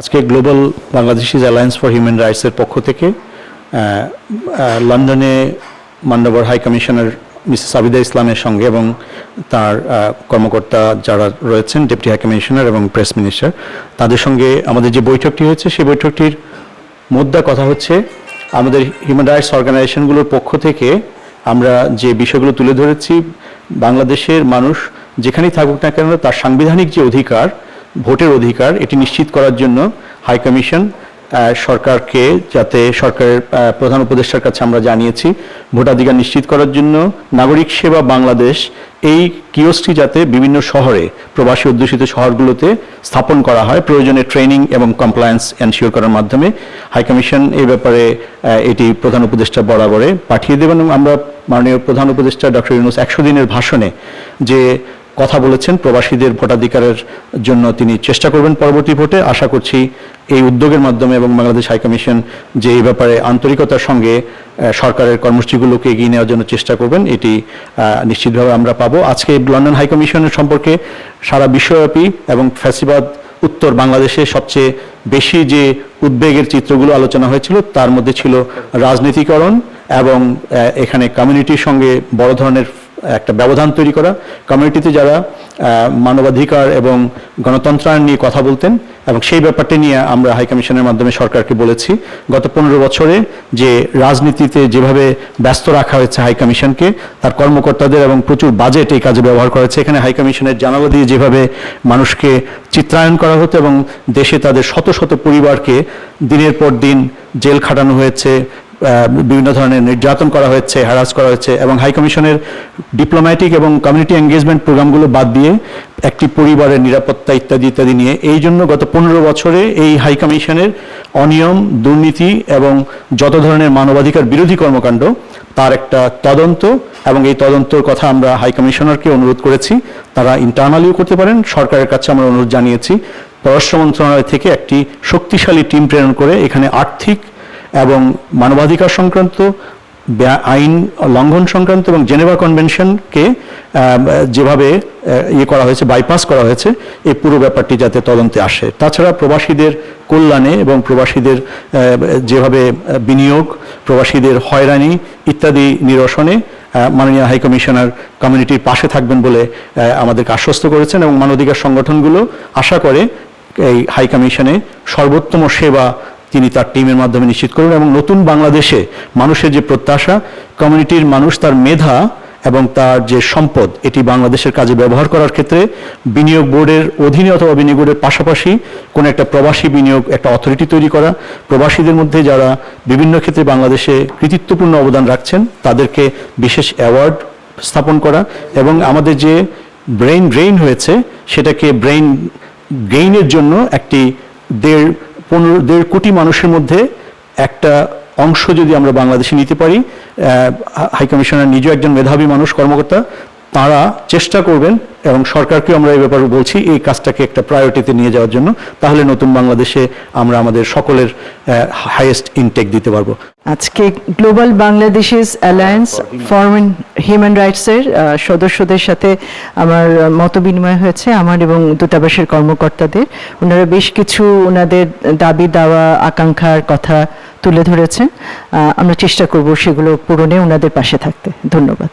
আজকে global Bangladeshis alliance for human রাইটসের পক্ষ থেকে লন্ডনে মান্যবর হাই কমিশনার মিসেস আবিদা ইসলামের সঙ্গে এবং তার কর্মকর্তা যারা রয়েছেন, ডেপুটি হাই কমিশনার এবং প্রেস মিনিস্টার, তাদের সঙ্গে আমাদের যে বৈঠকটি হয়েছে, সেই বৈঠকটির মুদ্রা কথা হচ্ছে, আমাদের হিউম্যান রাইটস অর্গানাইজেশনগুলোর পক্ষ থেকে আমরা যে বিষয়গুলো তুলে ধরেছি, বাংলাদেশের মানুষ যেখানেই থাকুক না কেন, তার সাংবিধানিক যে অধিকার ভোটের অধিকার, এটি নিশ্চিত করার জন্য হাই কমিশন সরকারকে যাতে সরকারের প্রধান উপদেষ্টার কাছে আমরা জানিয়েছি, ভোটাধিকার নিশ্চিত করার জন্য নাগরিক সেবা বাংলাদেশ এই কিওসটি যাতে বিভিন্ন শহরে, প্রবাসী অধ্যুষিত শহরগুলোতে স্থাপন করা হয়, প্রয়োজনে ট্রেনিং এবং কমপ্লায়েন্স এনশিওর করার মাধ্যমে হাই কমিশন এই ব্যাপারে এটি প্রধান উপদেষ্টা বরাবরে পাঠিয়ে দেবেন এবং আমরা মাননীয় প্রধান উপদেষ্টা ডক্টর ইউনুস একশো দিনের ভাষণে যে কথা বলেছেন প্রবাসীদের ভোটাধিকারের জন্য তিনি চেষ্টা করবেন পরবর্তী ভোটে। আশা করছি এই উদ্যোগের মাধ্যমে এবং বাংলাদেশ হাইকমিশন যে এই ব্যাপারে আন্তরিকতার সঙ্গে সরকারের কর্মসূচিগুলোকে এগিয়ে নেওয়ার জন্য চেষ্টা করবেন, এটি নিশ্চিতভাবে আমরা পাবো। আজকে লন্ডন হাইকমিশনের সম্পর্কে সারা বিশ্বব্যাপী এবং ফ্যাসিবাদ উত্তর বাংলাদেশে সবচেয়ে বেশি যে উদ্বেগের চিত্রগুলো আলোচনা হয়েছিল, তার মধ্যে ছিল রাজনীতিকরণ এবং এখানে কমিউনিটির সঙ্গে বড় ধরনের একটা ব্যবধান তৈরি করা। কমিউনিটিতে যারা মানবাধিকার এবং গণতন্ত্রায়ন নিয়ে কথা বলতেন এবং সেই ব্যাপারটি নিয়ে আমরা হাই কমিশনের মাধ্যমে সরকারকে বলেছি, গত পনেরো বছরে যে রাজনীতিতে যেভাবে ব্যস্ত রাখা হয়েছে হাই কমিশনকে তার কর্মকর্তাদের এবং প্রচুর বাজেট এই কাজে ব্যবহার করা হয়েছে। এখানে হাই কমিশনের জানালা দিয়ে যেভাবে মানুষকে চিত্রায়ন করা হতো এবং দেশে তাদের শত শত পরিবারকে দিনের পর দিন জেল খাটানো হয়েছে বিভিন্ন ধরনের নির্যাতন করা হয়েছে হ্যারাস করা হয়েছে এবং হাই কমিশনের ডিপ্লোম্যাটিক এবং কমিউনিটি এঙ্গেজমেন্ট প্রোগ্রামগুলো বাদ দিয়ে একটি পরিবারের নিরাপত্তা ইত্যাদি ইত্যাদি নিয়ে। এই জন্য গত পনেরো বছরে এই হাই কমিশনের অনিয়ম, দুর্নীতি এবং যত ধরনের মানবাধিকার বিরোধী কর্মকাণ্ড, তার একটা তদন্ত এবং এই তদন্তর কথা আমরা হাই কমিশনারকে অনুরোধ করেছি। তারা ইন্টারনালিও করতে পারেন, সরকারের কাছে আমরা অনুরোধ জানিয়েছি। পররাষ্ট্র মন্ত্রণালয় থেকে একটি শক্তিশালী টিম প্রেরণ করে এখানে আর্থিক এবং মানবাধিকার সংক্রান্ত আইন লঙ্ঘন সংক্রান্ত এবং জেনেভা কনভেনশনকে যেভাবে ইয়ে করা হয়েছে বাইপাস করা হয়েছে এই পুরো ব্যাপারটি যাতে তদন্তে আসে। তাছাড়া প্রবাসীদের কল্যাণে এবং প্রবাসীদের যেভাবে বিনিয়োগ, প্রবাসীদের হয়রানি ইত্যাদি নিরসনে মাননীয় হাই কমিশনার কমিউনিটির পাশে থাকবেন বলে আমাদেরকে আশ্বস্ত করেছেন এবং মানবাধিকার সংগঠনগুলো আশা করে এই হাই কমিশনে সর্বোত্তম সেবা তিনি তার টিমের মাধ্যমে নিশ্চিত করবেন এবং নতুন বাংলাদেশে মানুষের যে প্রত্যাশা কমিউনিটির মানুষ তার মেধা এবং তার যে সম্পদ, এটি বাংলাদেশের কাজে ব্যবহার করার ক্ষেত্রে বিনিয়োগ বোর্ডের অধীনে অথবা বিনিয়োগ বোর্ডের পাশাপাশি কোনো একটা প্রবাসী বিনিয়োগ, একটা অথরিটি তৈরি করা। প্রবাসীদের মধ্যে যারা বিভিন্ন ক্ষেত্রে বাংলাদেশে কৃতিত্বপূর্ণ অবদান রাখছেন, তাদেরকে বিশেষ অ্যাওয়ার্ড স্থাপন করা এবং আমাদের যে ব্রেইন ড্রেইন হয়েছে, সেটাকে ব্রেইন গেইনের জন্য একটি দেড় পনেরো দেড় কোটি মানুষের মধ্যে একটা অংশ যদি আমরা বাংলাদেশে নিতে পারি হাই কমিশনার নিজেও একজন মেধাবী মানুষ, কর্মকর্তা তারা চেষ্টা করবেন এবং সরকারকে আমরা এই ব্যাপারে বলছি, এই কাজটাকে একটা প্রায়োরিটিতে নিয়ে যাওয়ার জন্য। তাহলে নতুন বাংলাদেশে আমরা আমাদের সকলের হাইয়েস্ট ইনটেক দিতে পারব। আজকে global Bangladeshis alliance for human রাইটসের সদস্যদের সাথে আমার মত বিনিময় হয়েছে, আমার এবং দূতাবাসের কর্মকর্তাদের। ওনারা বেশ কিছু ওনাদের দাবি, দাওয়া, আকাঙ্ক্ষার কথা তুলে ধরেছেন। আমরা চেষ্টা করব সেগুলো পূরণে ওনাদের পাশে থাকতে। ধন্যবাদ।